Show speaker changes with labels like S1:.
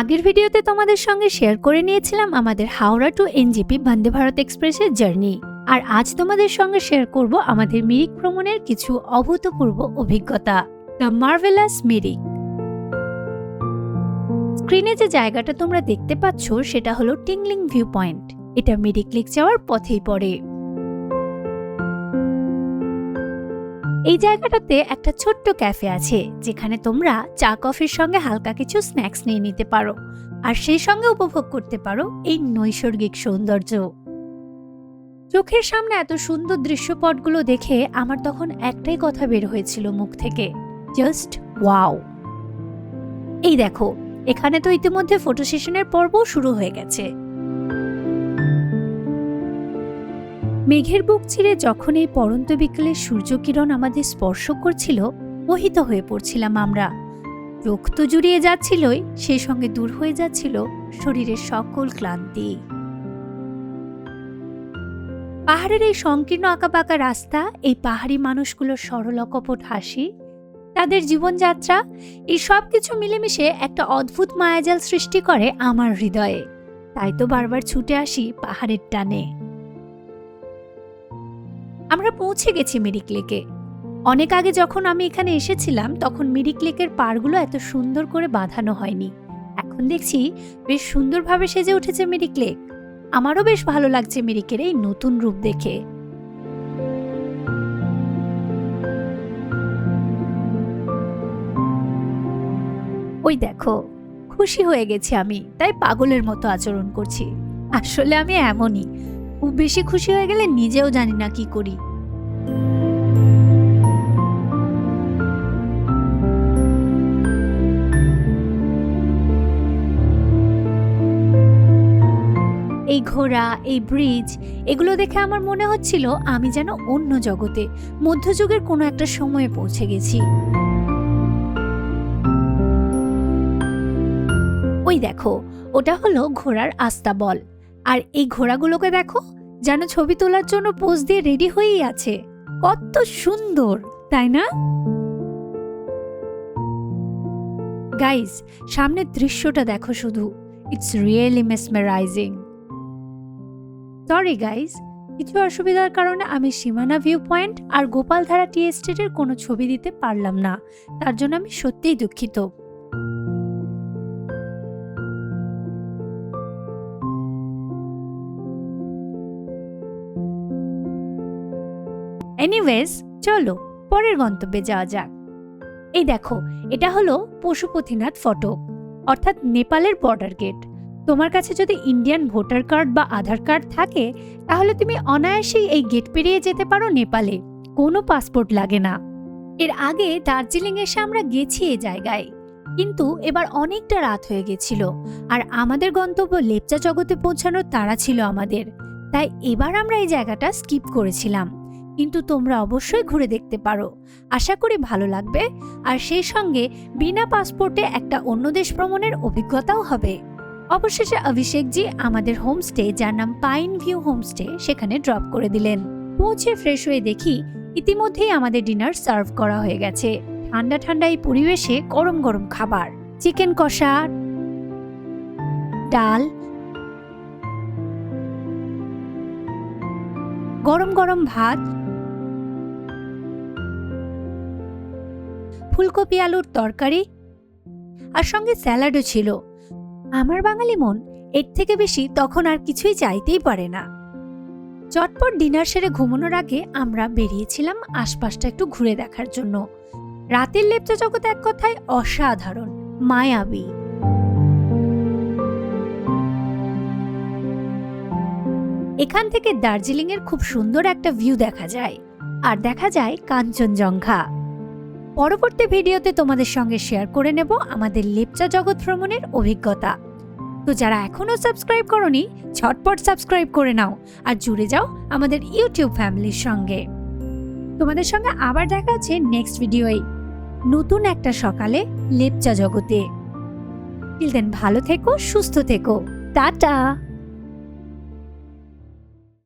S1: আগের ভিডিওতে তোমাদের সঙ্গে শেয়ার করে নিয়েছিলাম আমাদের হাওড়া টু এনজিপি বন্দে ভারত এক্সপ্রেসের জার্নি আর আজ তোমাদের সঙ্গে শেয়ার করব আমাদের মিরিক ভ্রমণের কিছু অভূতপূর্ব অভিজ্ঞতা দ্য মার্ভেলাস মিরিক। স্ক্রিনে যে জায়গাটা তোমরা দেখতে পাচ্ছ, সেটা হলো টিংলিং ভিউ পয়েন্ট এটা মিরিক লেক যাওয়ার পথেই পড়ে। এই জায়গাটাতে একটা ছোট্ট ক্যাফে আছে, যেখানে তোমরা চা, কফির সঙ্গে হালকা কিছু স্ন্যাক্স নিয়ে নিতে পারো। আর সেই সঙ্গে উপভোগ করতে পারো এই নৈসর্গিক সৌন্দর্য। চোখের সামনে এত সুন্দর দৃশ্যপটগুলো দেখে আমার তখন একটাই কথা বের হয়েছিল মুখ থেকে জাস্ট ওয়াও এই দেখো, এখানে তো ইতিমধ্যে ফটো সেশনের পর্বও শুরু হয়ে গেছে। মেঘের বুক চিরে যখন এই পরন্ত বিকেলে সূর্যকিরণ আমাদের স্পর্শ করছিল, মোহিত হয়ে পড়ছিলাম আমরা। চোখ তো জুড়িয়ে যাচ্ছিলই সেই সঙ্গে দূর হয়ে যাচ্ছিল শরীরের সকল ক্লান্তি। পাহাড়ের এই সংকীর্ণ আঁকাবাঁকা রাস্তা, এই পাহাড়ি মানুষগুলোর সরল অকপট হাসি, তাদের জীবনযাত্রা, এই সব কিছু মিলেমিশে একটা অদ্ভুত মায়াজাল সৃষ্টি করে আমার হৃদয়ে। তাই তো বারবার ছুটে আসি পাহাড়ের টানে। আমরা পৌঁছে গেছি মিরিক লেকে। অনেক আগে যখন আমি এখানে এসেছিলাম, তখন মিরিক লেকের পাড়গুলো এত সুন্দর করে বাঁধানো হয়নি। এখন দেখছি বেশ সুন্দরভাবে সেজে উঠেছে মিরিক লেক। আমারও বেশ ভালো লাগছে মিরিকের এই নতুন রূপ দেখে। ওই দেখো, খুশি হয়ে গেছি আমি, তাই পাগলের মতো আচরণ করছি। আসলে আমি এমনই। খুব বেশি খুশি হয়ে গেলে নিজেও জানি না কি করি। এই ঘোড়া, এই ব্রিজ এগুলো দেখে আমার মনে হচ্ছিল আমি যেন অন্য জগতে, মধ্যযুগের কোনো একটা সময়ে পৌঁছে গেছি। ওই দেখো, ওটা হলো ঘোড়ার আস্তাবল। আর এই ঘোড়াগুলোকে দেখো, যেন ছবি তোলার জন্য পোজ দিয়ে রেডি হয়েই আছে। কত সুন্দর, তাই না? গাইজ সামনের দৃশ্যটা দেখো শুধু। It's really mesmerising sorry guys কিছু অসুবিধার কারণে আমি সীমানা ভিউ পয়েন্ট আর গোপালধারা টি এস্টেটের কোনো ছবি দিতে পারলাম না। তার জন্য আমি সত্যিই দুঃখিত। এনিওয়েজ চলো, পরের গন্তব্যে যাওয়া যাক। এই দেখো, এটা হলো পশুপতিনাথ ফটক, অর্থাৎ নেপালের বর্ডার গেট তোমার কাছে যদি ইন্ডিয়ান ভোটার কার্ড বা আধার কার্ড থাকে, তাহলে তুমি অনায়াসেই এই গেট পেরিয়ে যেতে পারো নেপালে, কোনো পাসপোর্ট লাগে না। এর আগে দার্জিলিং এসে আমরা গেছি এই জায়গায়, কিন্তু এবার অনেকটা রাত হয়ে গেছিল, আর আমাদের গন্তব্য লেপচা জগতে পৌঁছানোর তাড়া ছিল আমাদের, তাই এবার আমরা এই জায়গাটা স্কিপ করেছিলাম। কিন্তু তোমরা অবশ্যই ঘুরে দেখতে পারো। আশা করি ভালো লাগবে। আর সেই সঙ্গে বিনা পাসপোর্টে একটা অন্য দেশ ভ্রমণের অভিজ্ঞতাও হবে। অবশেষে অভিষেকজি আমাদের হোমস্টে, যার নাম পাইন ভিউ হোমস্টে, সেখানে ড্রপ করে দিলেন। পৌঁছে ফ্রেশ হয়ে দেখি ইতিমধ্যেই আমাদের ডিনার সার্ভ করা হয়ে গেছে। ঠান্ডা ঠান্ডা এই পরিবেশে গরম গরম খাবার। চিকেন কষা, ডাল, গরম গরম ভাত ফুলকপি, আলুর তরকারি আর সঙ্গে স্যালাডও ছিল। আমার বাঙালি মন এর থেকে বেশি তখন আর কিছুই চাইতেই পারে না। চটপট ডিনার সেরে ঘুমানোর আগে আমরা বেরিয়েছিলাম আশপাশটা একটু ঘুরে দেখার জন্য। রাতের লেপচা জগৎ এক কথায় অসাধারণ, মায়াবী। এখান থেকে দার্জিলিং এর খুব সুন্দর একটা ভিউ দেখা যায়। আর দেখা যায় কাঞ্চনজঙ্ঘা। পরবর্তী ভিডিওতে তোমাদের সঙ্গে শেয়ার করে নেব আমাদের লেপচা জগৎ ভ্রমণের অভিজ্ঞতা। তো যারা এখনও সাবস্ক্রাইব করনি, ঝটপট সাবস্ক্রাইব করে নাও আর জুড়ে যাও আমাদের ইউটিউব ফ্যামিলির সঙ্গে। তোমাদের সঙ্গে আবার দেখা হচ্ছে নেক্সট ভিডিওয় নতুন একটা সকালে লেপচা জগতে। টিল দেন ভালো থেকো, সুস্থ থেকো। টাটা!